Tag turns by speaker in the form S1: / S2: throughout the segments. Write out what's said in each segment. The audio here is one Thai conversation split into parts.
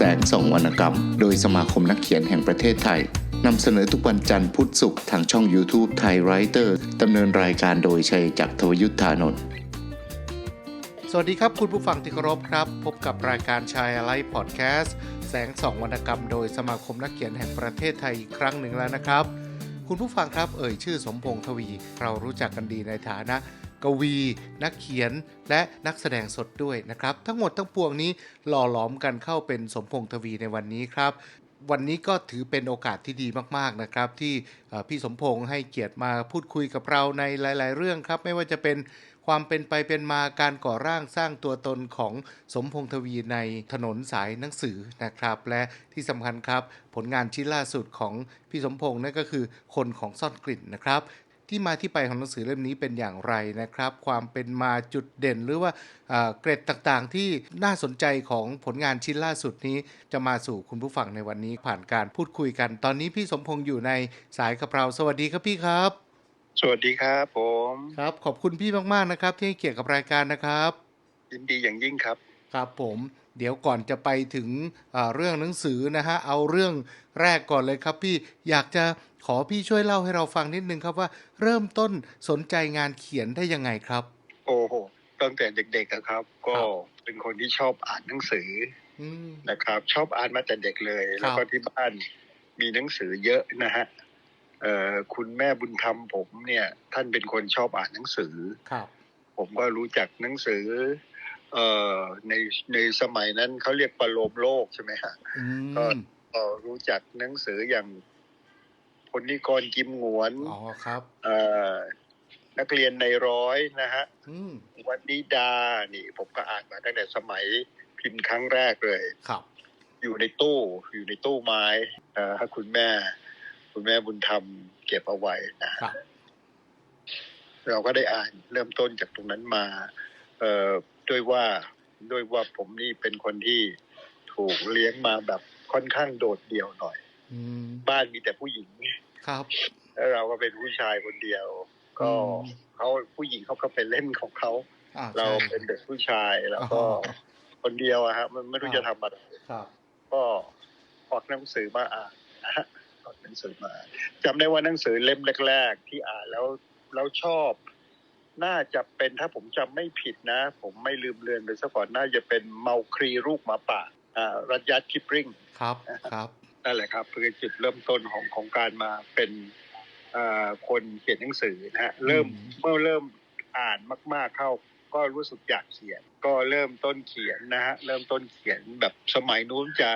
S1: แสงส่องวรรณกรรม โดยสมาคมนักเขียนแห่งประเทศไทยนำเสนอทุกวันจันทร์พุธศุกร์ทางช่อง YouTube ไทยไรเตอร์ดำเนินรายการโดยชัยจักรทวยุทธานนท์
S2: สวัสดีครับคุณผู้ฟังที่เคารพครับ พบกับรายการชายอะไรพอดแคสต์แสงส่องวรรณกรรม โดยสมาคมนักเขียนแห่งประเทศไทยอีกครั้งหนึ่งแล้วนะครับ คุณผู้ฟังครับเอ่ยชื่อสมพงษ์ทวี เรารู้จักกันดีในฐานะ กวี นักเขียน และนักแสดงสดด้วยนะครับ ทั้งหมดทั้งปวงนี้หล่อหลอมกันเข้าเป็นสมพงษ์ทวีในวันนี้ครับวันนี้ก็ถือเป็นโอกาสที่ดีมาก ๆ นะครับ ที่พี่สมพงษ์ให้เกียรติมาพูดคุยกับเราในหลาย ๆ เรื่องครับ ไม่ว่าจะเป็นความเป็นไปเป็นมาการก่อร่างสร้างตัวตนของสมพงษ์ทวีในถนนสายหนังสือนะครับ และที่สำคัญครับ ผลงานชิ้นล่าสุดของพี่สมพงษ์นั่นก็คือคนของซ่อนกลิ่นนะครับ ที่มาที่ไปของหนังสือเล่มนี้เป็นอย่างไรนะครับ ความเป็นมาจุดเด่นหรือว่าเอ่อเกร็ดต่างๆ ที่น่าสนใจของผลงานชิ้นล่าสุดนี้ จะมาสู่คุณผู้ฟังในวันนี้ผ่านการพูดคุยกัน ตอนนี้พี่สมพงษ์อยู่ในสายกับเราสวัสดีครับพี่ครับ
S3: สวัสดีครับผม
S2: ครับขอบคุณพี่มากๆนะครับ ที่ให้เกียรติกับรายการนะครับ
S3: ยินดีอย่างยิ่งครับ
S2: ครับผมเดี๋ยวก่อนจะไปถึงเอ่อเรื่องหนังสือนะฮะเอาเรื่องแรกก่อนเลยครับพี่อยากจะขอพี่ช่วยเล่าให้เราฟังนิดนึงครับว่าเริ่มต้นสนใจงานเขียนได้ยังไงครับ
S3: โอ้โหตั้งแต่เด็กๆอะครับ ก็
S2: ครับ
S3: เป็นคนที่ชอบอ่านหนังสือ
S2: อืม
S3: นะครับ ชอบอ่านมาแต่เด็กเลย
S2: ครับ
S3: แล้วก็ที่บ้านมีหนังสือเยอะนะฮะเอ่อคุณแม่บุญธรรมผมเนี่ย ท่านเป็นคนชอบอ่านหนังสือ
S2: ครับ
S3: ผมก็รู้จักหนังสือ เอ่อในในสมัยนั้นเขาเรียกประโลมโลกใช่ไหมฮะ
S2: อื
S3: ก็
S2: ม
S3: ก็รู้จักหนังสืออย่างพลนิกรกิมหงวน
S2: อ๋อครับ
S3: เอ่อนักเรียนในร้อยนะฮะ
S2: อืม
S3: วันนิดา นี่ ผมก็อ่านมาตั้งแต่สมัยพิมพ์ครั้งแรกเลย
S2: ครับ
S3: อยู่ในตู้อยู่ในตู้ไม้เอ่อคุณแม่ คุณแม่บุญธรรมเก็บเอาไว้นะครับเราก็ได้อ่านเริ่มต้นจากตรงนั้นมา เอ่อ ด้วยว่าด้วยว่าผมนี่เป็นคนที่ถูกเลี้ยงมาแบบค่อนข้างโดดเดี่ยวหน่อย
S2: อืม
S3: บ้านมีแต่ผู้หญิง
S2: ครับ
S3: แล้วเราก็เป็นผู้ชายคนเดียว ก็
S2: อืม
S3: เขาผู้หญิงเขาก็ไปเล่นของเขา
S2: อ่า
S3: เรา
S2: ใช่
S3: เป็นเด็กผู้ชายแล้วก็
S2: อ๋อ
S3: คนเดียวอะฮะมันไม่รู้
S2: ครับ
S3: จะทำอะไร
S2: ครับ
S3: ก็ออกหนังสือมาอ่านนะฮะออกหนังสือมาจำได้ว่าหนังสือเล่มแรก ๆ ที่อ่านแล้วแล้วชอบ น่าจะเป็นถ้าผมจำไม่ผิดนะ ผมไม่ลืมเลือนไปซะก่อนน่าจะเป็นเมาครีลูกหมาป่าอ่ารัชยัตคิปริง
S2: ครับครับ
S3: นั่นแหละครับคือจุดเริ่มต้นของของการมาเป็นเอ่อคนเขียนหนังสือนะฮะเริ่ม
S2: อืม
S3: เมื่อเริ่มอ่านมาก ๆเข้าก็รู้สึกอยากเขียน ก็เริ่มต้นเขียนนะฮะเริ่มต้นเขียนแบบสมัยนู้นจะ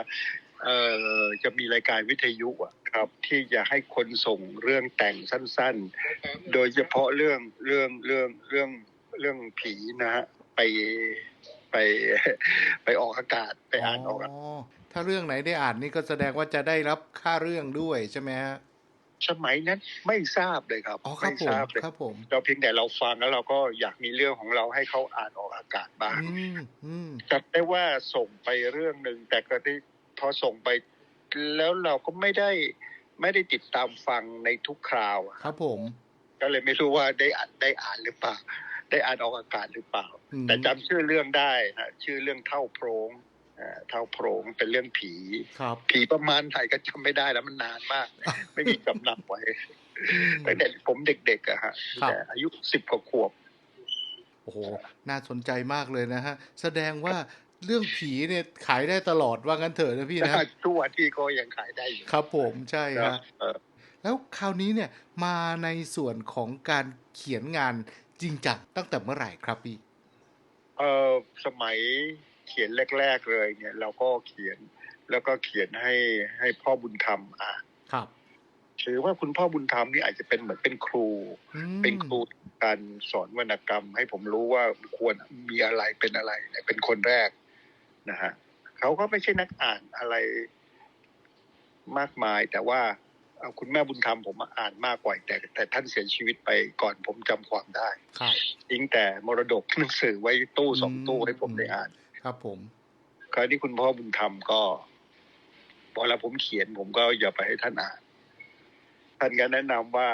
S3: เอ่อจะมีรายการวิทยุอะครับ ที่จะให้คนส่งเรื่องแต่งสั้น ๆ โดยเฉพาะเรื่องเรื่องเรื่องเรื่องเรื่องผีนะฮะไปไปไปออกอากาศไปอ่านออกอากาศ
S2: ถ้าเรื่องไหนได้อ่านนี่ก็แสดงว่าจะได้รับค่าเรื่องด้วยใช่ไหมฮะ
S3: สมัยนั้นไม่ทราบเลยครับ
S2: อ๋อครับ
S3: ไม่
S2: ผม
S3: ทราบเลย
S2: ครับผม
S3: เราเพียงแต่เราฟังแล้วเราก็อยากมีเรื่องของเราให้เขาอ่านออกอากาศบ้าง
S2: อืมอืม
S3: จำได้ว่าส่งไปเรื่องหนึ่งแต่ก็ที่ พอส่งไปแล้วเราก็ไม่ได้ไม่ได้ติดตามฟังในทุกคราวอะ
S2: ครับผม
S3: ก็เลยไม่รู้ว่าได้อ่านได้อ่านหรือเปล่า ได้อ่านออกอากาศหรือเปล่า
S2: อืม
S3: แต่จำชื่อเรื่องได้นะชื่อเรื่องเท่าโพรงอ่าเท่าโพรงเป็นเรื่องผี
S2: ครับ
S3: ผีประมาณไหนก็จำไม่ได้แล้วมันนานมาก ไม่มีกำลังไว้
S2: อืม
S3: ตั้งแต่ผมเด็กๆอะฮะ
S2: ครับ
S3: แต่อายุสิบกว่าขวบ
S2: โอ้โห น่าสนใจมากเลยนะฮะ แสดงว่า เรื่องผีเนี่ยขายได้ตลอดว่างั้นเถอะนะพี่นะ
S3: ทุกวันที่ก็ยังขายได้อยู่
S2: ครับผมใช่
S3: นะ
S2: ฮะ
S3: เออ
S2: แล้วคราวนี้เนี่ยมาในส่วนของการเขียนงานจริงจังตั้งแต่เมื่อไหร่ครับพี่
S3: เออสมัยเขียนแรก ๆเลยเนี่ย เราก็เขียนแล้วก็เขียนให้ให้พ่อบุญธรรมอ่าน
S2: ครับ
S3: ถือว่าคุณพ่อบุญธรรมนี่อาจจะเป็นเหมือนเป็นครู
S2: อืม
S3: เป็นครูการสอนวรรณกรรม ให้ผมรู้ว่าควรมีอะไรเป็นอะไรเนี่ยเป็นคนแรก นะฮะเขาก็ไม่ใช่นักอ่านอะไรมากมาย แต่ว่าเอ่อคุณแม่บุญธรรมผมอ่านมากกว่าแต่ แต่ท่านเสียชีวิตไปก่อนผมจำความได้
S2: ครับ
S3: ทิ้งแต่มรดกหนังสือไว้ตู้สอง
S2: อืม
S3: ตู้ให้ผมได้อ่าน
S2: ครับผม
S3: คราวนี้คุณพ่อบุญธรรมก็พอแล้วผมเขียนผมก็อย่าไปให้ท่านอ่าน ท่านก็แนะนำว่า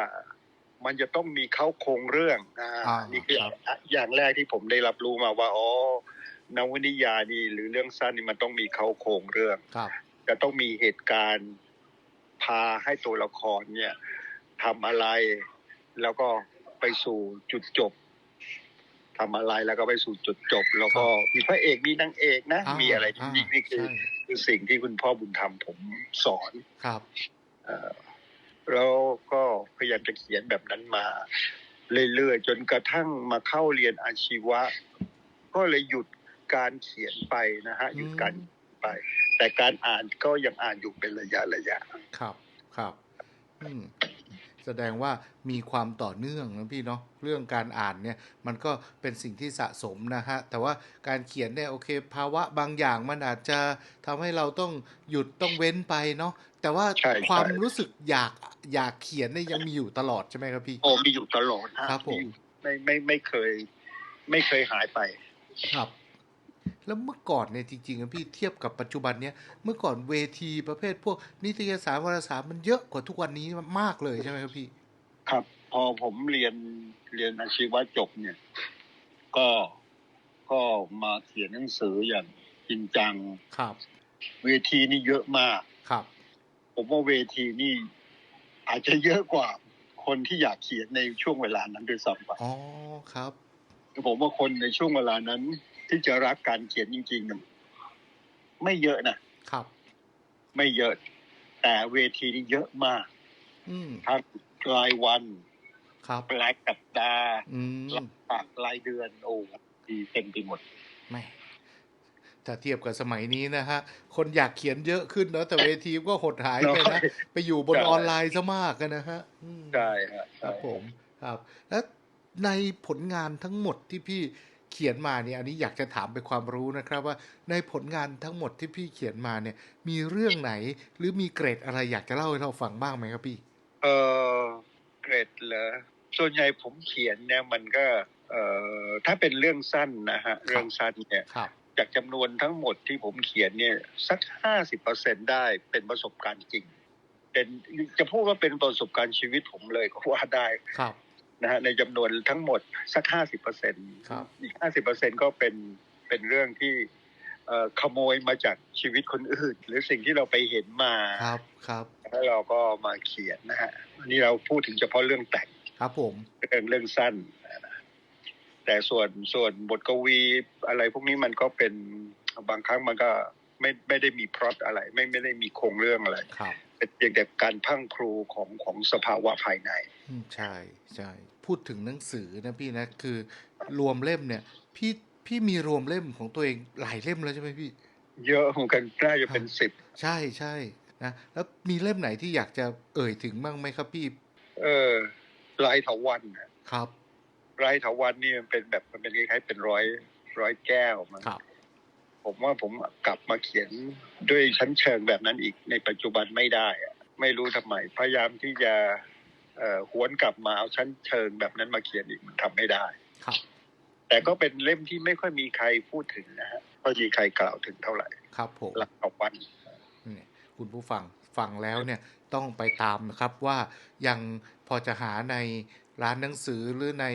S3: มันจะต้องมีเข้าโครงเรื่องอ่า
S2: อ่า
S3: นี่คือ
S2: ครับ
S3: อย่างแรกที่ผมได้รับรู้มาว่าอ๋อ นวนิยายนี่หรือเรื่องสั้นนี่มันต้องมีเขาโครงเรื่อง
S2: ครับ
S3: จะต้องมีเหตุการณ์พาให้ตัวละครเนี่ยทำอะไร แล้วก็ไปสู่จุดจบทำอะไรแล้วก็ไปสู่จุดจบ แล้วก็มีพระเอกมีนางเอกนะ
S2: อ่า
S3: มีอะไร
S2: อ่า
S3: นี่นี่คือ
S2: ใช่
S3: คือสิ่งที่คุณพ่อบุญธรรมผมสอน
S2: ครับ
S3: เอ่อแล้วก็พยายามจะเขียนแบบนั้นมา เรื่อยๆจนกระทั่งมาเข้าเรียนอาชีวะ ก็เลยหยุด การเขียนไปนะฮะหยุดการไป แต่การอ่านก็ยังอ่านอยู่เป็นระยะระยะ
S2: ครับครับอืมแสดงว่ามีความต่อเนื่องนะพี่เนาะเรื่องการอ่านเนี่ยมันก็เป็นสิ่งที่สะสมนะฮะแต่ว่าการเขียนเนี่ยโอเค ภาวะบางอย่างมันอาจจะทำให้เราต้องหยุดต้องเว้นไปเนาะแต่ว่า
S3: ใช่ใช่
S2: ความรู้สึกอยากอยากเขียนเนี่ยยังมีอยู่ตลอดใช่ไหมครับพี่
S3: โอ้มีอยู่ตลอดฮะ
S2: ครับผม
S3: อยู่ไม่ไม่ไม่เคย ไม่เคยหายไป
S2: ครับ แล้วเมื่อก่อนเนี่ยจริงๆอะพี่เทียบกับปัจจุบันเนี่ยเมื่อก่อนเวทีประเภทพวกนิตยสารวารสารมันเยอะกว่าทุกวันนี้มากเลยใช่ไหมครับพี่
S3: ครับ พอผมเรียนเรียนอาชีวะจบเนี่ย ก็ก็มาเขียนหนังสืออย่างจริงจัง
S2: ครับ
S3: เวทีนี่เยอะมาก
S2: ครับ
S3: ผมว่าเวทีนี่อาจจะเยอะกว่าคนที่อยากเขียนในช่วงเวลานั้นด้วยซ้ำไป
S2: อ๋อครับ
S3: ผมว่าคนในช่วงเวลานั้น ที่จะรักการเขียนจริงๆน่ะไม่เยอะนะครับ ไม่เยอะ แต่เวทีนี่เยอะมาก
S2: อืม
S3: ทั้งรายวัน
S2: ครับ
S3: รายสัปดาห์
S2: อืม
S3: รายปากรายเดือนโอ้ดีเต็มไปหมด
S2: ไม่ถ้าเทียบกับสมัยนี้นะฮะ คนอยากเขียนเยอะขึ้นเนาะแต่เวทีก็หดหายไปนะไปอยู่บน
S3: ใช่
S2: ออนไลน์ซะมากกันนะฮะอืม
S3: ใช่ฮะ
S2: ค
S3: ใช่
S2: รับผม ครับ แล้วในผลงานทั้งหมดที่พี่ เขียนมาเนี่ยอันนี้อยากจะถามเป็นความรู้นะครับว่าในผลงานทั้งหมดที่พี่เขียนมาเนี่ยมีเรื่องไหนหรือมีเกรดอะไรอยากจะเล่าให้เราฟังบ้างไหมครับพี่
S3: เออเกรดเหรอส่วนใหญ่ผมเขียนเนี่ยมันก็ เอ่อถ้าเป็นเรื่องสั้นนะฮะเรื่องสั้นเนี่ย
S2: ครับ
S3: จากจำนวนทั้งหมดที่ผมเขียนเนี่ยสักห้าสิบเปอร์เซ็นได้เป็นประสบการณ์จริง เป็นจะพูดว่าเป็นประสบการณ์ชีวิตผมเลยก็ว่าได้
S2: ครับ
S3: นะฮะในจำนวนทั้งหมดสักห้าสิบเปอร์เซ็น
S2: ครับ
S3: อีกห้าสิบเปอร์เซ็นก็เป็นเป็นเรื่องที่เอ่อขโมยมาจากชีวิตคนอื่น หรือสิ่งที่เราไปเห็นมา
S2: ครับครับ
S3: แล้วเราก็มาเขียนนะฮะอันนี้เราพูดถึงเฉพาะเรื่องแต่ง
S2: ครับผม
S3: เรื่องเรื่องสั้นนะแต่ส่วนส่วนบทกวีอะไรพวกนี้มันก็เป็นบางครั้งมันก็ไม่ไม่ได้มีพล็อตอะไร ไม่ไม่ได้มีโครงเรื่องอะไร
S2: ครับ
S3: เป็นเพียงแต่การพรังครูของของสภาวะภายใน
S2: อืมใช่ใช่พูดถึงหนังสือนะพี่นะคือรวมเล่มเนี่ย พี่พี่มีรวมเล่มของตัวเองหลายเล่มแล้วใช่ไหมพี่
S3: เยอะเหมือนกันน่าจะเป็นสิบ
S2: ใช่ใช่นะแล้วมีเล่มไหนที่อยากจะเอ่ยถึงบ้างไหมครับพี่
S3: เออลายเถาวันน่ะ
S2: ครับ
S3: ลายเถาวันนี่มันเป็นแบบมันเป็นคล้ายๆเป็นร้อยร้อยแก้วมัน
S2: ครับ
S3: ผมว่าผมกลับมาเขียนด้วยชั้นเชิงแบบนั้นอีกในปัจจุบันไม่ได้อะไม่รู้ทำไมพยายามที่จะเอ่อหวนกลับมาเอาชั้นเชิงแบบนั้นมาเขียนอีกมันทำไม่ได้
S2: ครับ
S3: แต่ก็เป็นเล่มที่ไม่ค่อยมีใครพูดถึงนะฮะไม่มีใครกล่าวถึงเท่าไหร่
S2: ครับผม
S3: หลักเอาวัน
S2: เนี่ยคุณผู้ฟังฟังแล้วเนี่ยต้องไปตามนะครับว่ายังพอจะหาในร้านหนังสือหรือใน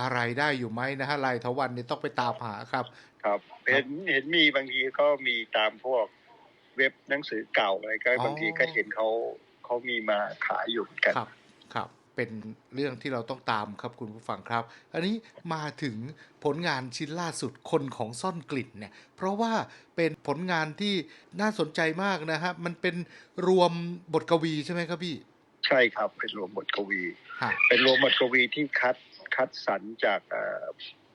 S2: อะไรได้อยู่ไหมนะฮะลายทวันเนี่ยต้องไปตามหาครับ
S3: ครับเห็นเห็นมีบางทีก็มีตามพวกเว็บหนังสือเก่าอะไรก็
S2: อ๋อ
S3: บางทีก็เห็นเขาเขามีมาขายอยู่เหมือนกัน
S2: ครับ ครับ เป็นเรื่องที่เราต้องตามครับคุณผู้ฟังครับ อันนี้มาถึงผลงานชิ้นล่าสุดคนของซ่อนกลิ่นเนี่ย เพราะว่าเป็นผลงานที่น่าสนใจมากนะฮะมันเป็นรวมบทกวีใช่ไหมครับพี่
S3: ใช่ครับ เป็นรวมบทกวี
S2: ฮะ
S3: เป็นรวมบทกวีที่คัดคัดสรรจากเอ่อ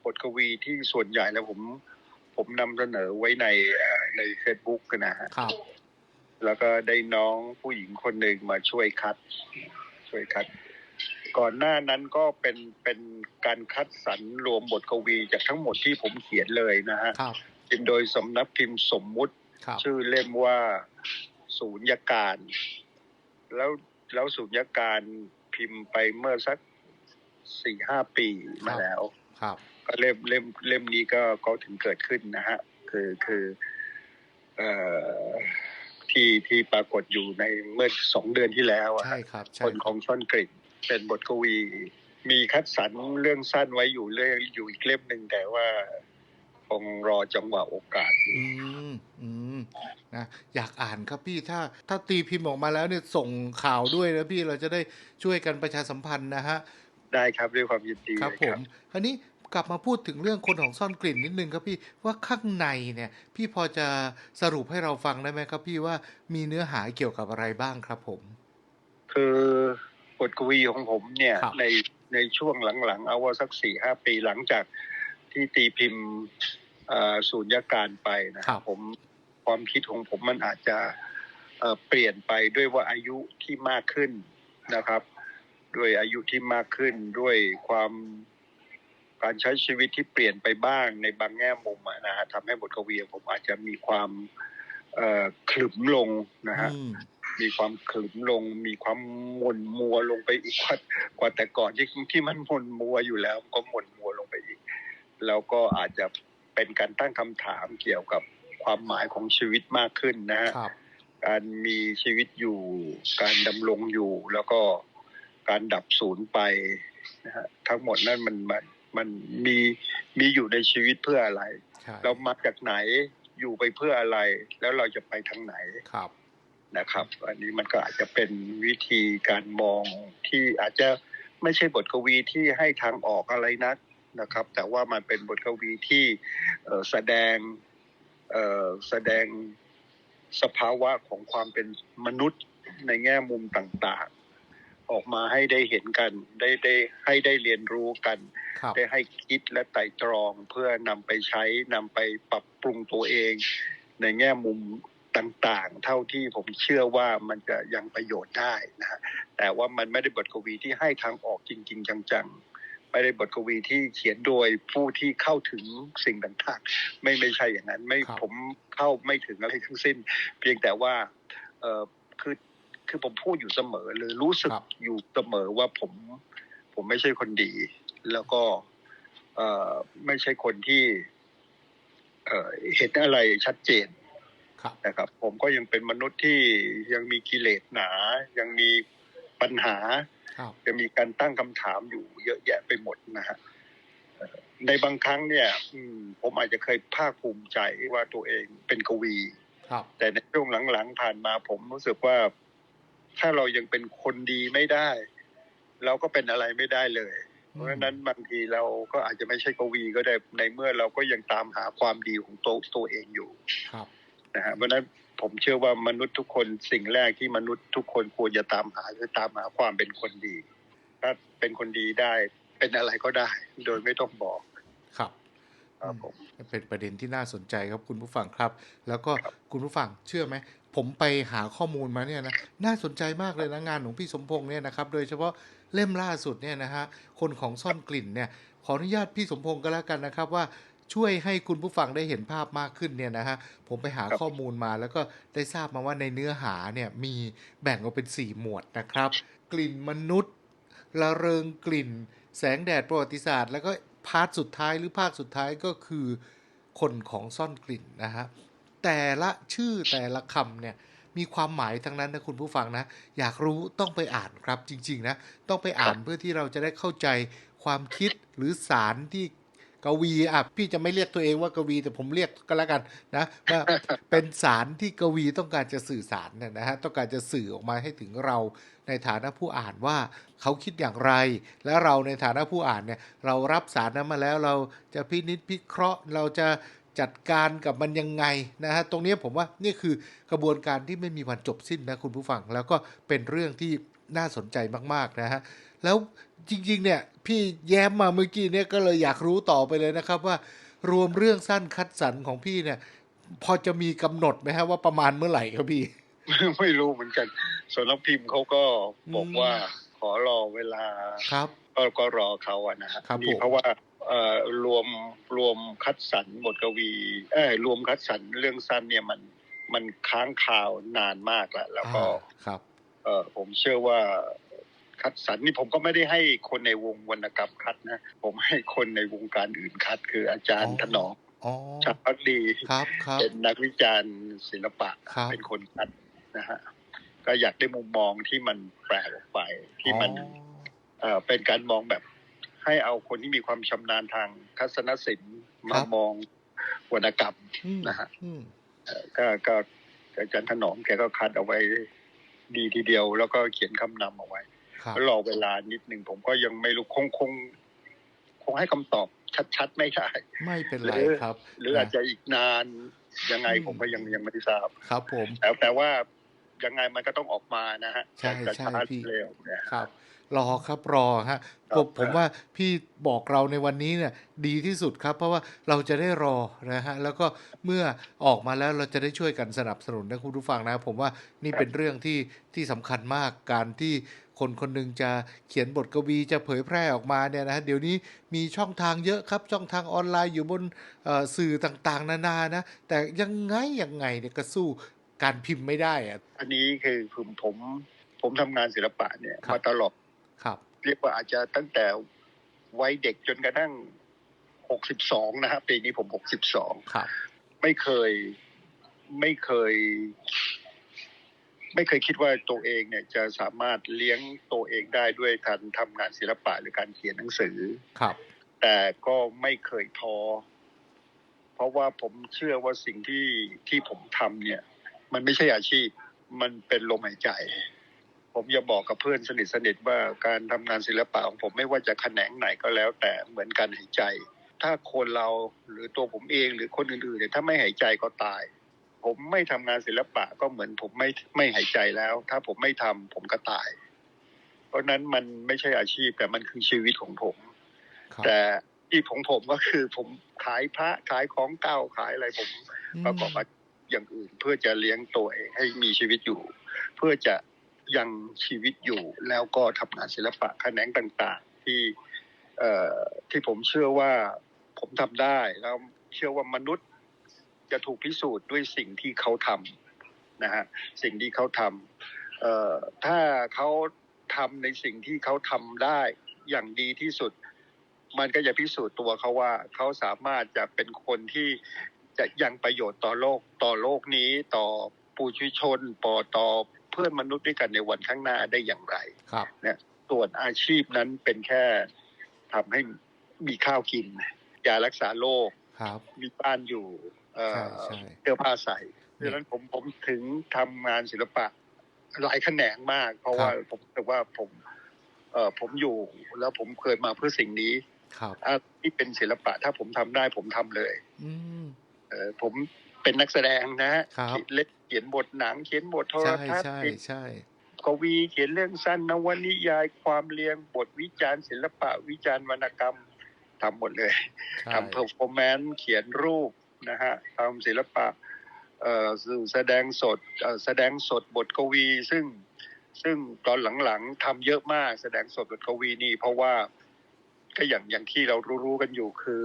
S3: บทกวีที่ส่วนใหญ่แล้วผม ผมนำเสนอไว้ในเอ่อในเฟซบุ๊กนะฮะ
S2: ครับ
S3: แล้วก็ได้น้องผู้หญิงคนหนึ่งมาช่วยคัด ช่วยคัด ก่อนหน้านั้นก็เป็นเป็นการคัดสรรรวมบทกวีจากทั้งหมดที่ผมเขียนเลยนะฮะ
S2: ครับ
S3: เป็นโดยสำนักพิมพ์สมมุติ
S2: ครับ
S3: ชื่อเล่มว่าศูนยการ แล้วแล้วศูนยการพิมพ์ไปเมื่อสักสี่ห้าปีมาแล้ว
S2: ครับ
S3: ก็เล่มเล่มเล่มนี้ก็ก็ถึงเกิดขึ้นนะฮะคือคือเอ่อที่ที่ปรากฏอยู่ในเมื่อสองเดือนที่แล้วอะ
S2: ใช่ครับ
S3: ค
S2: ใช่
S3: น
S2: ค
S3: ข
S2: รั
S3: อบงซ่อนกลิ่นเป็นบทกวี มีคัดสรรเรื่องสั้นไว้อยู่เรื่องอยู่อีกเล่มหนึ่งแต่ว่าคงรอจังหวะโอกาส
S2: อืมอืมนะอยากอ่านครับพี่ถ้าถ้าตีพิมพ์ออกมาแล้วเนี่ยส่งข่าวด้วยนะพี่เราจะได้ช่วยกันประชาสัมพันธ์นะฮะ
S3: ได้ครับด้วยความยินดี
S2: ครับ
S3: เลย
S2: ผมคราวนี้ กลับมาพูดถึงเรื่องคนของซ่อนกลิ่นนิดนึงครับพี่ว่าข้างในเนี่ย พี่พอจะสรุปให้เราฟังได้ไหมครับพี่ว่ามีเนื้อหาเกี่ยวกับอะไรบ้างครับผม
S3: คือบทกวีของผมเนี่ย
S2: ครับ
S3: ในในช่วงหลังๆ เอาว่าสักสี่ห้าปีหลังจากที่ตีพิมพ์เอ่อสูญญากาศไปนะครับผมความคิดของผมมันอาจจะเอ่อเปลี่ยนไปด้วยว่าอายุที่มากขึ้นนะครับ ด้วยอายุที่มากขึ้นด้วยความ การใช้ชีวิตที่เปลี่ยนไปบ้างในบางแง่มุมอะนะฮะทำให้บทกวีของผมอาจจะมีความเอ่อขลึมลงนะฮะ
S2: อืม
S3: มีความขลึมลง มีความหม่นมัวลงไปอีกกว่ากว่าแต่ก่อนที่ที่มันหม่นมัวอยู่แล้วมันก็หม่นมัวลงไปอีก แล้วก็อาจจะเป็นการตั้งคำถามเกี่ยวกับความหมายของชีวิตมากขึ้นนะฮะ
S2: ครับ
S3: การมีชีวิตอยู่การดำรงอยู่แล้วก็การดับสูญไปนะฮะทั้งหมดนั้นมันมัน มันมีมีอยู่ในชีวิตเพื่ออะไร
S2: ใช่
S3: เรามาจากไหนอยู่ไปเพื่ออะไร แล้วเราจะไปทางไหน
S2: ครับ
S3: นะครับ อันนี้มันก็อาจจะเป็นวิธีการมองที่อาจจะไม่ใช่บทกวีที่ให้ทางออกอะไรนักนะครับ แต่ว่ามันเป็นบทกวีที่เอ่อแสดงเอ่อแสดงสภาวะของความเป็นมนุษย์ในแง่มุมต่างๆ ออกมาให้ได้เห็นกัน ได้ได้ให้ได้เรียนรู้กัน
S2: ครับ
S3: ได้ให้คิดและไตร่ตรองเพื่อนำไปใช้นำไปปรับปรุงตัวเอง ในแง่มุมต่างๆ เท่าที่ผมเชื่อว่ามันจะยังประโยชน์ได้นะฮะแต่ว่ามันไม่ได้บทกวีที่ให้ทางออกจริง ๆ จังๆ ไม่ได้บทกวีที่เขียนโดยผู้ที่เข้าถึงสิ่งต่างๆ ไม่ไม่ใช่อย่างนั้น ไม่
S2: ครับ
S3: ผมเข้าไม่ถึงอะไรทั้งสิ้น เพียงแต่ว่าเออคือ คือผมพูดอยู่เสมอเลยรู้สึก
S2: ครับ
S3: อยู่เสมอว่าผมผมไม่ใช่คนดี แล้วก็เออไม่ใช่คนที่ เอ่อเห็นอะไรชัดเจน
S2: ครับ
S3: นะครับ ผมก็ยังเป็นมนุษย์ที่ยังมีกิเลสหนา ยังมีปัญหา
S2: ครับ
S3: ยังมีการตั้งคำถามอยู่เยอะแยะไปหมดนะฮะเอ่อในบางครั้งเนี่ยอืมผมอาจจะเคยภาคภูมิใจว่าตัวเองเป็นกวี
S2: ครับ
S3: แต่ในช่วงหลังๆผ่านมาผมรู้สึกว่า ถ้าเรายังเป็นคนดีไม่ได้ เราก็เป็นอะไรไม่ได้เลย เพราะฉะนั้นบางทีเราก็อาจจะไม่ใช่กวีก็ได้ในเมื่อเราก็ยังตามหาความดีของตัวตัวเองอยู่
S2: ครับ
S3: นะฮะเพราะฉะนั้นผมเชื่อว่ามนุษย์ทุกคนสิ่งแรกที่มนุษย์ทุกคนควรจะตามหาคือตามหาความเป็นคนดี ถ้าเป็นคนดีได้เป็นอะไรก็ได้ โดยไม่ต้องบอก
S2: ครับ
S3: ครับผม
S2: เป็นประเด็นที่น่าสนใจครับคุณผู้ฟังครับ แล้วก็
S3: ครับ
S2: คุณผู้ฟังเชื่อไหม ผมไปหาข้อมูลมาเนี่ยนะน่าสนใจมากเลยนะงานของพี่สมพงษ์เนี่ยนะครับโดยเฉพาะเล่มล่าสุดเนี่ยนะฮะคนของซ่อนกลิ่นเนี่ยขออนุญาตพี่สมพงษ์ก็แล้วกันนะครับว่าช่วยให้คุณผู้ฟังได้เห็นภาพมากขึ้นเนี่ยนะฮะผมไปหาข้อมูลมาแล้วก็ได้ทราบมาว่าในเนื้อหาเนี่ยมีแบ่งออกเป็น 4 หมวดนะครับ กลิ่นมนุษย์ละเริงกลิ่น แสงแดดประวัติศาสตร์ แล้วก็พาร์ทสุดท้ายหรือภาคสุดท้ายก็คือคนของซ่อนกลิ่นนะฮะ แต่ละชื่อแต่ละคำเนี่ยมีความหมายทั้งนั้นนะคุณผู้ฟังนะ อยากรู้ต้องไปอ่านครับจริงๆนะ ต้องไปอ่านเพื่อที่เราจะได้เข้าใจความคิดหรือสารที่กวีอะพี่จะไม่เรียกตัวเองว่ากวีแต่ผมเรียกก็แล้วกันนะว่าเป็นสารที่กวีต้องการจะสื่อสารเนี่ยนะฮะต้องการจะสื่อออกมาให้ถึงเราในฐานะผู้อ่านว่าเขาคิดอย่างไร และเราในฐานะผู้อ่านเนี่ยเรารับสารนั้นมาแล้วเราจะพินิจพิเคราะห์เราจะ จัดการกับมันยังไงนะฮะตรงนี้ผมว่านี่คือกระบวนการที่ไม่มีวันจบสิ้นนะคุณผู้ฟัง แล้วก็เป็นเรื่องที่น่าสนใจมากๆนะฮะแล้วจริงๆเนี่ยพี่แย้มมาเมื่อกี้เนี่ยก็เลยอยากรู้ต่อไปเลยนะครับว่ารวมเรื่องสั้นคัดสรรของพี่เนี่ย พอจะมีกำหนดไหมฮะว่าประมาณเมื่อไหร่ครับพี่
S3: ไม่รู้เหมือนกันส่วนนักพิมพ์เขาก็บอกว่าขอรอเวลา
S2: ครับ
S3: ก็ก็รอเขาอะนะฮะ
S2: ครับ
S3: นี่
S2: ผม
S3: เพราะว่าเอ่อ รวมรวมคัดสรรบทกวีเอ้ยรวมคัดสรรเรื่องสั้นเนี่ยมันมันค้างคาวนานมากแล้วแล้วก็
S2: อ่าครับ
S3: เออผมเชื่อว่าคัดสรรนี่ผมก็ไม่ได้ให้คนในวงวรรณกรรมคัดนะ ผมให้คนในวงการอื่นคัด คืออาจารย์
S2: อ๋อ
S3: ถนอม
S2: อ๋อ
S3: ชักพักดี
S2: ครับครับ
S3: เป็นนักวิจารณ์ศิลปะ
S2: ครับ
S3: เป็นคนคัดนะฮะก็อยากได้มุมมองที่มันแปลกออกไปที่มัน
S2: อ๋อ
S3: เอ่อเป็นการมองแบบ ให้เอาคนที่มีความชำนาญทางทัศนศิลป์
S2: ครั
S3: มา
S2: บ
S3: มองวรรณกรรม
S2: อืม
S3: นะฮะ
S2: อืม
S3: เอ่อก็ก็อาจารย์ถนอมแกก็คัดเอาไว้ดีทีเดียว แล้วก็เขียนคำนำเอาไว้
S2: ครับ
S3: แล้วรอเวลานิดหนึ่งผมก็ยังไม่รู้คงคง คงให้คำตอบชัดๆไม่ได้
S2: ไม่เป็นไร
S3: หรือ
S2: ครับ
S3: หรืออาจจะอีกนานยังไง
S2: อืม
S3: ผมก็ยังยังไม่ทราบ
S2: ครับ ผม
S3: แต่แต่ว่ายังไงมันก็ต้องออกมานะฮะ
S2: ใช่
S3: จะ
S2: ใช่
S3: ช้า
S2: พี่
S3: เร็วเนี่ย
S2: ครับ รอครับรอฮะ
S3: ครับ
S2: ผมผม
S3: ครับ
S2: ว่าพี่บอกเราในวันนี้เนี่ยดีที่สุดครับ เพราะว่าเราจะได้รอนะฮะแล้วก็เมื่อออกมาแล้วเราจะได้ช่วยกันสนับสนุนนะคุณผู้ฟังนะ ผมว่านี่เป็นเรื่องที่ที่สำคัญมากการที่คนคนหนึ่งจะเขียนบทกวีจะเผยแพร่ออกมาเนี่ยนะฮะเดี๋ยวนี้มีช่องทางเยอะครับ ช่องทางออนไลน์อยู่บนเอ่อสื่อต่างๆ นานานะ แต่ยังไงยังไงเนี่ยก็สู้การพิมพ์ไม่ได้อะ
S3: อันนี้คือผมผมผมทำงานศิลปะเนี่ย
S2: ครับ
S3: มาตลอด
S2: ครับ
S3: เรียกว่าอาจจะตั้งแต่วัยเด็กจนกระทั่งหกสิบสองนะฮะปีนี้ผมหกสิบสอง
S2: ครับ
S3: ไม่เคยไม่เคย ไม่เคยคิดว่าตัวเองเนี่ย จะสามารถเลี้ยงตัวเองได้ด้วยการทำงานศิลปะหรือการเขียนหนังสือ
S2: ครับ
S3: แต่ก็ไม่เคยท้อเพราะว่าผมเชื่อว่าสิ่งที่ที่ผมทำเนี่ย มันไม่ใช่อาชีพ มันเป็นลมหายใจ ผมจะบอกกับเพื่อนสนิทสนิทว่าการทำงานศิลปะของผมไม่ว่าจะแขนงไหนก็แล้วแต่เหมือนการหายใจ ถ้าคนเราหรือตัวผมเองหรือคนอื่นๆเนี่ยถ้าไม่หายใจก็ตาย ผมไม่ทำงานศิลปะก็เหมือนผมไม่ไม่หายใจแล้ว ถ้าผมไม่ทำผมก็ตาย เพราะฉะนั้นมันไม่ใช่อาชีพแต่มันคือชีวิตของผม
S2: ครับ
S3: แต่ที่ของผมก็คือผมขายพระขายของเก่าขายอะไรผมประกอบอาชีพอย่างอื่นเพื่อจะเลี้ยงตัวเองให้มีชีวิตอยู่ เพื่อจะ ยังชีวิตอยู่แล้วก็ทำงานศิลปะแขนงต่างๆ ที่ที่ผมเชื่อว่าผมทำได้แล้วเชื่อว่ามนุษย์จะถูกพิสูจน์ด้วยสิ่งที่เขาทำนะฮะสิ่งที่เขาทำถ้าเขาทำในสิ่งที่เขาทำได้อย่างดีที่สุด มันก็จะพิสูจน์ตัวเขาว่าเขาสามารถจะเป็นคนที่จะยังประโยชน์ต่อโลกต่อโลกนี้ต่อปูชุชนปอต่อ พื่อนมนุษย์ด้วยกันในวันข้างหน้าได้อย่างไร
S2: ครับ
S3: ส่วนอาชีพนั้นเป็นแค่ทำให้มีข้าวกินยารักษาโรค
S2: ครับ
S3: มีบ้านอยู่เอ่อ
S2: ใช่ใช่
S3: เสื้อผ้าใส่ดังนั้นผมผมถึงทำงานศิลปะหลายแขนงมาก เพราะว่าผมรู้สึกว่าผมเอ่อผมอยู่แล้วผมเคยมาเพื่อสิ่งนี้
S2: ครับ
S3: ถ้าที่เป็นศิลปะถ้าผมทำได้ผมทำเลย
S2: อืม
S3: เออผมเป็นนักแสดงนะฮะ
S2: ครับ
S3: เล่น เขียนบทหนัง เขียนบทโทร
S2: ใช่
S3: ทัศน์
S2: ใช่
S3: เขียน
S2: ใช่
S3: กวีเขียนเรื่องสั้นนวนิยายความเรียงบทวิจารณ์ศิลปะวิจารณ์วรรณกรรมทำหมดเลย
S2: ใช่
S3: ทำเพอร์ฟอร์แมนซ์เขียนรูปนะฮะทำศิลปะเอ่อสื่อแสดงสดเอ่อแสดงสดบทกวี ซึ่งซึ่งตอนหลังๆทำเยอะมากแสดงสดบทกวีนี่ เพราะว่าก็อย่างอย่างที่เรารู้ๆกันอยู่คือ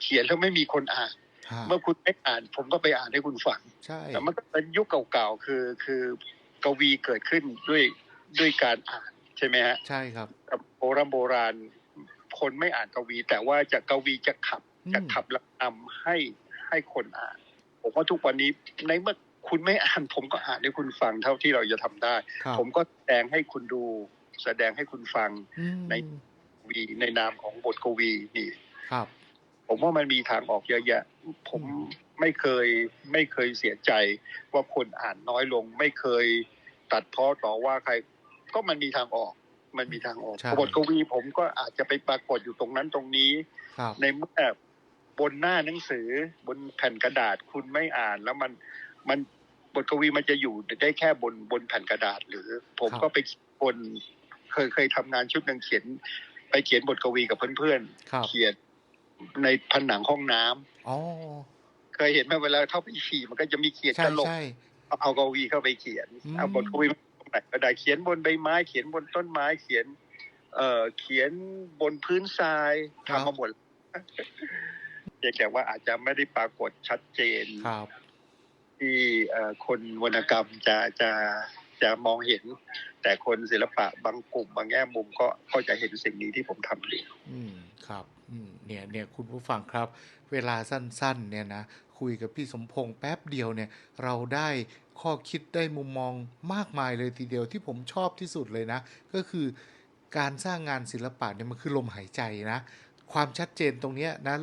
S3: เขียนแล้วไม่มีคนอ่าน
S2: ฮะ
S3: เมื่อคุณไม่อ่านผมก็ไปอ่านให้คุณฟัง
S2: ใช่
S3: แต่มันก็เป็นยุคเก่าๆคือคือกวีเกิดขึ้นด้วยด้วยการอ่านใช่ไหมฮะ
S2: ใช่ครับ
S3: โบราณโบราณคนไม่อ่านกวี แต่ว่าจะกวีจะขับ
S2: อืม
S3: จะขับและนำให้ให้คนอ่าน ผมว่าทุกวันนี้ในเมื่อคุณไม่อ่าน ผมก็อ่านให้คุณฟังเท่าที่เราจะทำได้
S2: ครับ
S3: ผมก็แสดงให้คุณดู แสดงให้คุณฟัง
S2: อืม
S3: ในกวีในนามของบทกวีนี่
S2: ครับ
S3: ผมว่ามันมีทางออกเยอะแยะ ผมไม่เคยไม่เคยเสียใจว่าคนอ่านน้อยลง ไม่เคยตัดเพ้อต่อว่าใคร ก็มันมีทางออก มันมีทางออก
S2: ใช่
S3: บทกวีผมก็อาจจะไปปรากฏอยู่ตรงนั้นตรงนี้
S2: ครับ
S3: ในเมื่อบนหน้าหนังสือบนแผ่นกระดาษคุณไม่อ่านแล้วมันมันบทกวีมันจะอยู่ได้แค่บนบนแผ่นกระดาษ หรือ ผม
S2: ครับ
S3: ก็ไปเขียนบนเคยเคยทำงานชุดหนึ่งเขียน ไปเขียนบทกวีกับเพื่อน
S2: ครับ
S3: ๆเขียน ในผนังห้องน้ำ
S2: อ๋อ
S3: เคยเห็นไหมเวลาเข้าไปฉี่มันก็จะมีเขียน
S2: ใช่
S3: กระโหลก
S2: ใช่
S3: เอากวีเข้าไปเขียน
S2: อืม
S3: เอาบทกวีตรงไหนก็ได้เขียนบนใบไม้ เขียนบนต้นไม้เขียน เอ่อเขียนบนพื้นทรายทำมาหมดเพียงแต่ว่าอาจจะไม่ได้ปรากฏชัดเจน
S2: ครับ
S3: ที่เอ่อคนวรรณกรรมจะจะจะมองเห็น แต่คนศิลปะบางกลุ่มบางแง่มุมก็ก็จะเห็นสิ่งนี้ที่ผมทำอยู่
S2: อืมครับอืม เนี่ยเนี่ยคุณผู้ฟังครับ เวลาสั้นๆเนี่ยนะคุยกับพี่สมพงษ์แป๊บเดียวเนี่ยเราได้ข้อคิดได้มุมมองมากมายเลยทีเดียวที่ผมชอบที่สุดเลยนะ ก็คือการสร้างงานศิลปะเนี่ยมันคือลมหายใจนะ ความชัดเจนตรงนี้นะ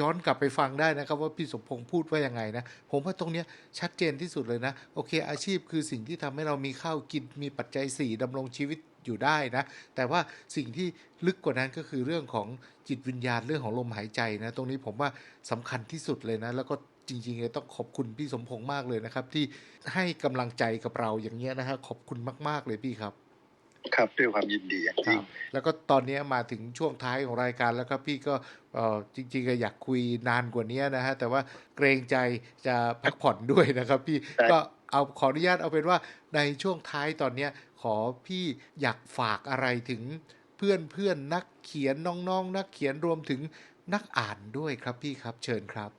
S2: ย้อนกลับไปฟังได้นะครับว่าพี่สมพงษ์พูดว่ายังไงนะ ผมว่าตรงนี้ชัดเจนที่สุดเลยนะ โอเค อาชีพคือสิ่งที่ทำให้เรามีข้าวกินมีปัจจัยสี่ดำรงชีวิต อยู่ได้นะ แต่ว่าสิ่งที่ลึกกว่านั้นก็คือเรื่องของจิตวิญญาณเรื่องของลมหายใจนะ ตรงนี้ผมว่าสำคัญที่สุดเลยนะ แล้วก็จริงๆเลยต้องขอบคุณพี่สมพงษ์มากเลยนะครับ ที่ให้กำลังใจกับเราอย่างเงี้ยนะฮะขอบคุณมาก ๆเลยพี่ครับ
S3: ครับด้วยความยินดีอย่าง
S2: ครั
S3: ยิ่ง
S2: บแล้วก็ตอนนี้มาถึงช่วงท้ายของรายการแล้วครับพี่ก็เอ่อจริงๆก็อยากคุยนานกว่านี้นะฮะแต่ว่าเกรงใจจะพักผ่อนด้วยนะครับพี่
S3: ได้
S2: ก็เอาขออนุญาตเอาเป็นว่าในช่วงท้ายตอนเนี้ย ขอพี่อยากฝากอะไรถึงเพื่อนเพื่อนๆนักเขียนน้องๆ นักเขียนรวมถึงนักอ่านด้วยครับพี่ครับเชิญครับ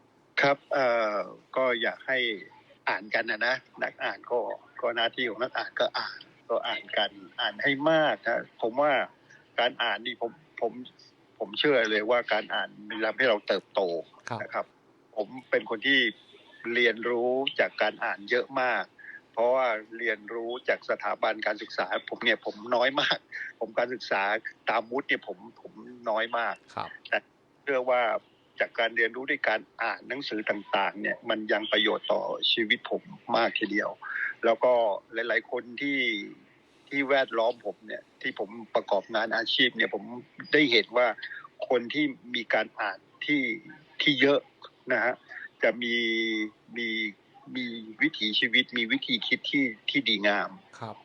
S3: ครับเอ่อก็อยากให้อ่านกันนะนะนักอ่านก็ก็หน้าที่ของนักอ่านก็อ่านก็อ่านกันอ่านให้มากนะผมว่าการอ่านนี่ผมผมผมเชื่อเลยว่าการอ่านมันทำให้เราเติบโต
S2: ครับ
S3: นะครับ ผมเป็นคนที่เรียนรู้จากการอ่านเยอะมาก เพราะว่าเรียนรู้จากสถาบันการศึกษา ผมเนี่ยผมน้อยมาก ผมการศึกษาตามวุฒิเนี่ยผมผมน้อยมาก
S2: ครับ
S3: เชื่อว่าจากการเรียนรู้ด้วยการอ่านหนังสือต่าง ๆ เนี่ยมันยังประโยชน์ต่อชีวิตผมมากทีเดียว แล้วก็หลาย ๆ คนที่ที่แวดล้อมผมเนี่ย ที่ผมประกอบงานอาชีพเนี่ยผมได้เห็นว่าคนที่มีการอ่านที่ที่เยอะนะฮะจะมีมี มีวิถีชีวิตมีวิธีคิดที่ที่ดีงาม
S2: ครับ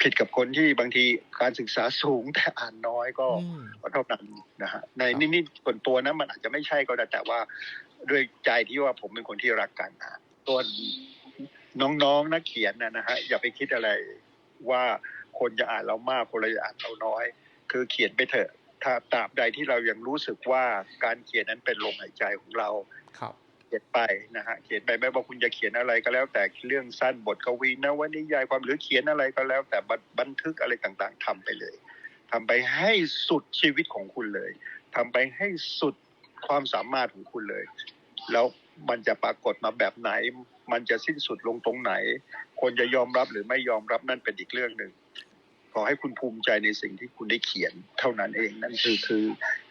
S3: ผิดกับคนที่บางทีการศึกษาสูงแต่อ่านน้อยก็
S2: อืม
S3: ก็เท่านั้นนะฮะใน
S2: ครับ
S3: นี่นี่ส่วนตัวนะมันอาจจะไม่ใช่ก็ได้แต่ว่าด้วยใจที่ว่าผมเป็นคนที่รักการอ่านส่วนน้องๆนักเขียนนะนะฮะอย่าไปคิดอะไรว่าคนจะอ่านเรามากคนจะอ่านเราน้อย คือเขียนไปเถอะ ถ้าตราบใดที่เรายังรู้สึกว่าการเขียนนั้นเป็นลมหายใจของเรา
S2: ครับ
S3: เขียนไปนะฮะเขียนไปไม่ว่าคุณจะเขียนอะไรก็แล้วแต่เรื่องสั้นบทกวีนวนิยายความหรือเขียนอะไรก็แล้ว แต่บันบันทึกอะไรต่างๆทำไปเลยทำไปให้สุดชีวิตของคุณเลยทำไปให้สุดความสามารถของคุณเลย แล้วมันจะปรากฏมาแบบไหน มันจะสิ้นสุดลงตรงไหน คนจะยอมรับหรือไม่ยอมรับนั่นเป็นอีกเรื่องหนึ่งขอให้คุณภูมิใจในสิ่งที่คุณได้เขียนเท่านั้นเองนั่นคือคือ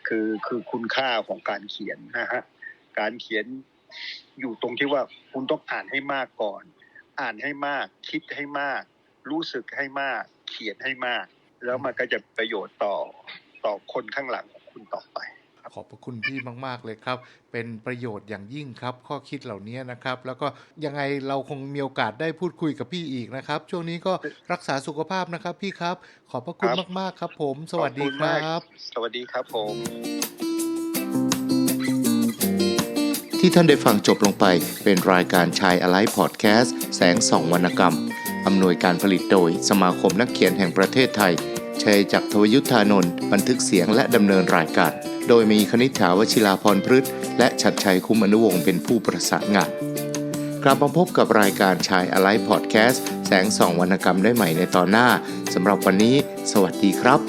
S3: คือคือคุณค่าของการเขียนนะฮะการเขียน อยู่ตรงที่ว่าคุณต้องอ่านให้มากก่อน อ่านให้มาก คิดให้มาก รู้สึกให้มาก เขียนให้มาก แล้วมันก็จะประโยชน์ต่อต่อคนข้างหลังของคุณต่อไป
S2: ขอบพระคุณพี่มาก ๆ เลยครับ เป็นประโยชน์อย่างยิ่งครับ ข้อคิดเหล่านี้นะครับ แล้วก็ยังไงเราคงมีโอกาสได้พูดคุยกับพี่อีกนะครับ ช่วงนี้ก็รักษาสุขภาพนะครับพี่ครับ ขอบพระคุณ
S3: ครับ
S2: มาก ๆ ครับผม สวัสดี
S3: ขอบคุณ
S2: ค
S3: มาก
S2: รับ
S3: สวัสดีครับผม
S1: ที่ท่านได้ฟังจบลงไปเป็นรายการชายอะไลพอดแคสต์แสงส่องวรรณกรรม อำนวยการผลิตโดยสมาคมนักเขียนแห่งประเทศไทย ชัยจักรทวยุทธานนท์บันทึกเสียงและดำเนินรายการ โดยมีคณิษฐาวชิราพรพฤษและชัดชัยคุ้มอนุวงศ์เป็นผู้ประสานงานกลับมาพบกับรายการชายอะไลพอดแคสต์แสงส่องวรรณกรรมได้ใหม่ในตอนหน้าสำหรับวันนี้ สวัสดีครับ